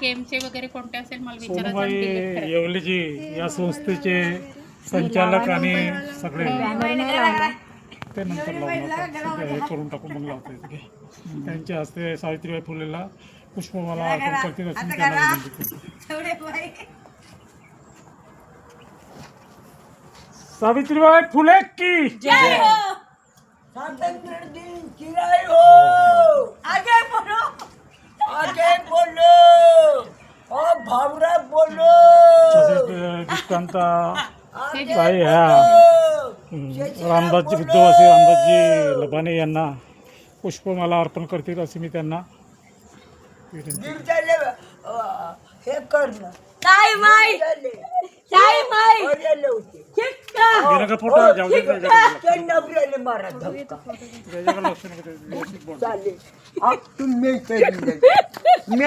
गेमचे वगैरे कोणते असेल मला सोनूबाई. येवलेजी या संस्थेचे संचालक आणि सगळे ते नंतर लावून आता सध्या हे करून टाकू मग लावता येते त्यांच्या हस्ते सावित्रीबाई फुलेला पुष्पमाला अर्पण करतील मी त्यांना विनंती करतो सावित्रीबाई फुले की स्वातंत्र्य दिन चिराई हो आगे बोलो आगे बोलो ओ भावरा बोलो आगे ताई ह्या. हं, रामदासजी बुद्धवासी रामदासजी लबाने यांना पुष्पमाला अर्पण करतील अशी मी त्यांना हे करणं फोटो जाऊ दे जाऊ दे, जाऊ दे. नवऱ्याले मारा धक्का त्याच्याकडे लक्ष नका देऊ, व्यवस्थित बोल. चालेल. आप तुम्ही मी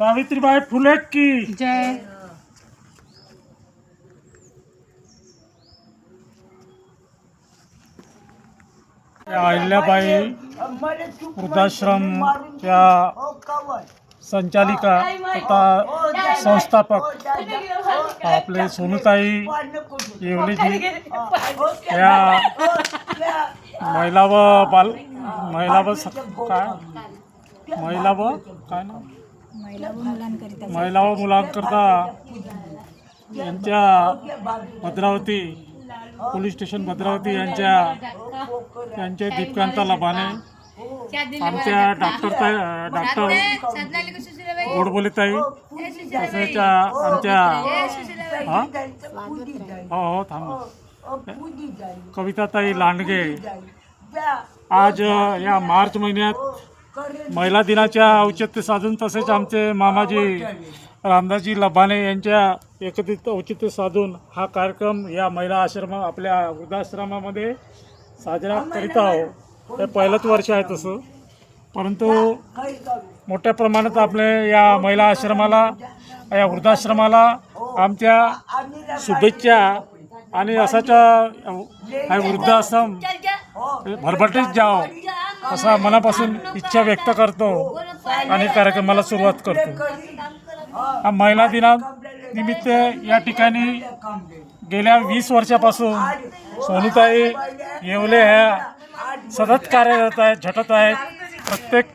सावित्रीबाई फुले की। जय। या अहिल्याबाई वृद्धाश्रमच्या संचालिका तथा संस्थापक आपले सोनूताई येवलेजी या महिला व बाल महिला व काय? महिला व काय ना महिला व मुलांकरता यांच्या भद्रावती पोलीस स्टेशन भद्रावती यांच्या त्यांचे दीपकांता लबाने आमच्या डॉक्टर डॉक्टर गोडबोलेताई तसेच आमच्या हो हो थांब. कविताताई लांडगे आज या मार्च महिन्यात महिला दिनाच्या औचित्य साधून तसेच आमचे मामाजी रामदासजी लबाने यांच्या एकत्रित औचित्य साधून हा कार्यक्रम या महिला आश्रम आपल्या वृद्धाश्रमामध्ये साजरा करीत आहोत. हे पहिलंच वर्ष आहे तसं. परंतु मोठ्या प्रमाणात आपले या महिला आश्रमाला या वृद्धाश्रमाला आमच्या शुभेच्छा आणि असाच हा वृद्धाश्रम भरभटीत जाओ. असा मनापासून इच्छा व्यक्त करतो आणि कार्यक्रमाला सुरुवात करतो. हा महिला दिना निमित्त या ठिकाणी गेल्या वीस वर्षापासून सोनुताई येवले ह्या सतत कार्यरत आहेत झटत आहेत. प्रत्येक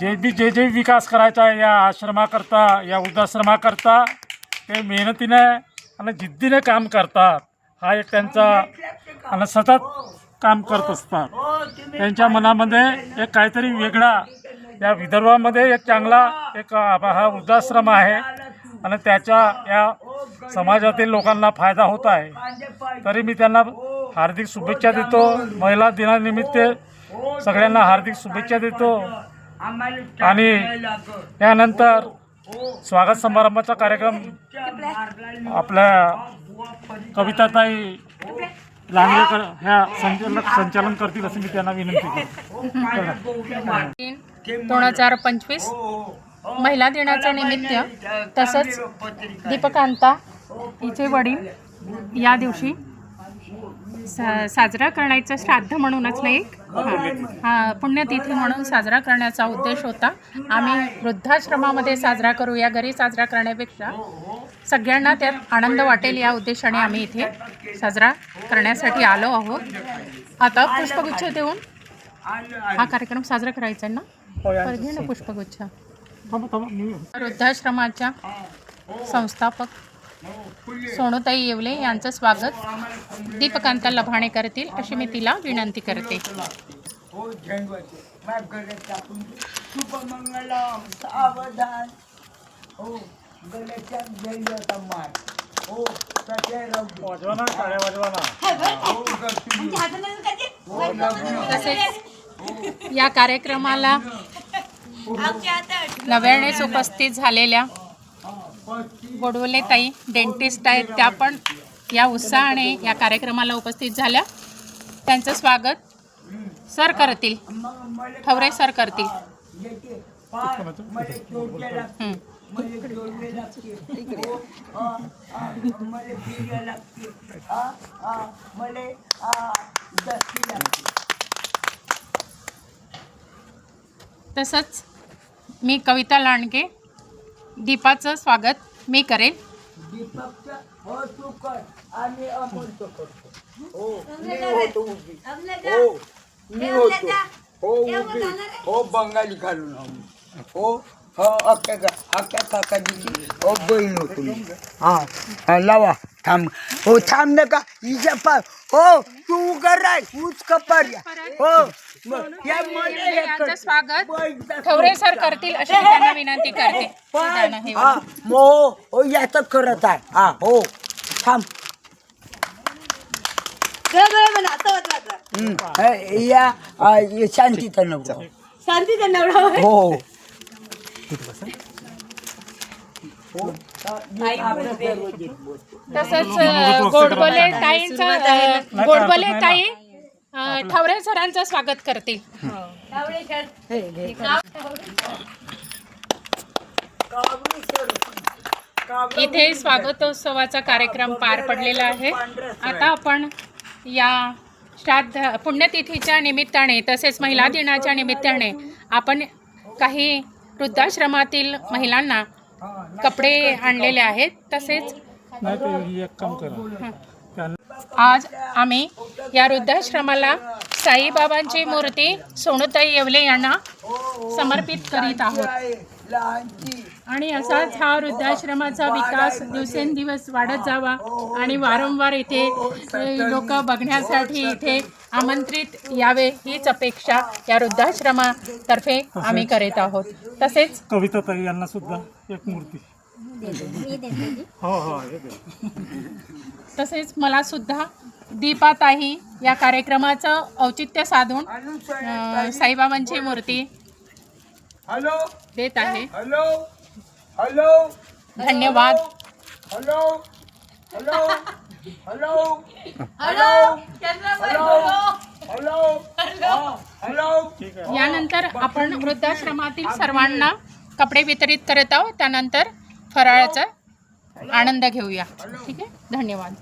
जे बी जे जे विकास करायचा आहे या आश्रमाकरता या वृद्धाश्रमाकरता ते मेहनतीने आणि जिद्दीने काम करतात. हा एक त्यांचा आणि सतत काम करत असतात. त्यांच्या मनामध्ये एक काहीतरी वेगळा या विदर्भामध्ये एक चांगला एक हा वृद्धाश्रम आहे. आणि त्याच्या या समाजातील लोकांना फायदा होत आहे. तरी मी त्यांना हार्दिक शुभेच्छा देतो. महिला दिनानिमित्त सगळ्यांना हार्दिक शुभेच्छा देतो. आणि त्यानंतर स्वागत समारंभाचा कार्यक्रम आपल्या कविताताई लांडगेकर ह्या संचालक संचालन करतील असं मी त्यांना विनंती दोन हजार पंचवीस महिला दिनाचं निमित्त तसंच दीपकांता हिचे वडील या दिवशी सा साजरा करण्याचं श्राद्ध म्हणूनच नाही हां हा पुण्यतिथी म्हणून साजरा करण्याचा उद्देश होता. आम्ही वृद्धाश्रमामध्ये साजरा करू या घरी साजरा करण्यापेक्षा सगळ्यांना त्यात आनंद वाटेल या उद्देशाने आम्ही इथे साजरा करण्यासाठी आलो आहोत. आता पुष्पगुच्छ देऊन हा कार्यक्रम साजरा करायचा आहे ना? हो, घे ना पुष्पगुच्छ? वृद्धाश्रमाच्या संस्थापक सोनूताई येवले यांचं स्वागत. दीपकांता लभाणे करतील अशी मी तिला विनंती करते. सावधान. टाळ्या या कार्यक्रमाला नव्यानेच उपस्थित झालेल्या गोडवले ताई डेंटिस्ट आहेत त्या पण या उत्साहाने या कार्यक्रमाला उपस्थित झाल्या. त्यांचं स्वागत सर करतील ठवरे सर करतील. तसंच मी कविता लांडगे. दीपाचं स्वागत मी करेन. हो आणि हो मी होतो. हो, हो, बंगाली घालून हो. हो अक्का का अक्का काका दिली हो बहीण होतो मी लावा थांब. हो थांब नका हिच्या पाय हो तू उगर राय ऊच कपार हो मग या हे यांचं कर. स्वागत. ठवरे सर करतील अशी मी त्यांना विनंती करते. गाणं हे हा मो हो याचं करत आहे. हा हो थांब. हे, या हे शांतीचा नवरा. शांतीचा नवरा. हो. तसंच गोडबोले ताईंचं गोडबोले ताई ठवरे सरांचं स्वागत करतील. इथे स्वागतोत्सवाचा कार्यक्रम पार पडलेला आहे. आता आपण या श्राद्ध पुण्यतिथीच्या निमित्ताने तसेच महिला दिनाच्या निमित्ताने आपण काही वृद्धाश्रमातील महिलांना कपडे आणलेले आहेत तसेच आज आम्ही या वृद्धाश्रमाला साईबाबांची मूर्ती सोनूताई येवले यांना समर्पित करीत आहोत. आणि असाच हा वृद्धाश्रमाचा विकास दिवसेंदिवस वाढत जावा आणि वारंवार इथे लोक बघण्यासाठी इथे आमंत्रित यावे हीच अपेक्षा या वृद्धाश्रमातर्फे आम्ही करीत आहोत. तसेच कविता ताई यांना सुद्धा एक मूर्ती. हो हो हे दे. तसेच मला सुद्धा दीपाताही या कार्यक्रमाचं औचित्य साधून अं, साईबाबांची मूर्ती हॅलो. देत आहे. हॅलो. हॅलो. धन्यवाद. Hello hello. Hello. Hello? Hello? Hello? Hello? यानंतर आपण वृद्धाश्रमातील सर्वांना कपडे वितरित करत आहोत. त्यानंतर फराळाचा आनंद घेऊया. ठीक आहे? धन्यवाद.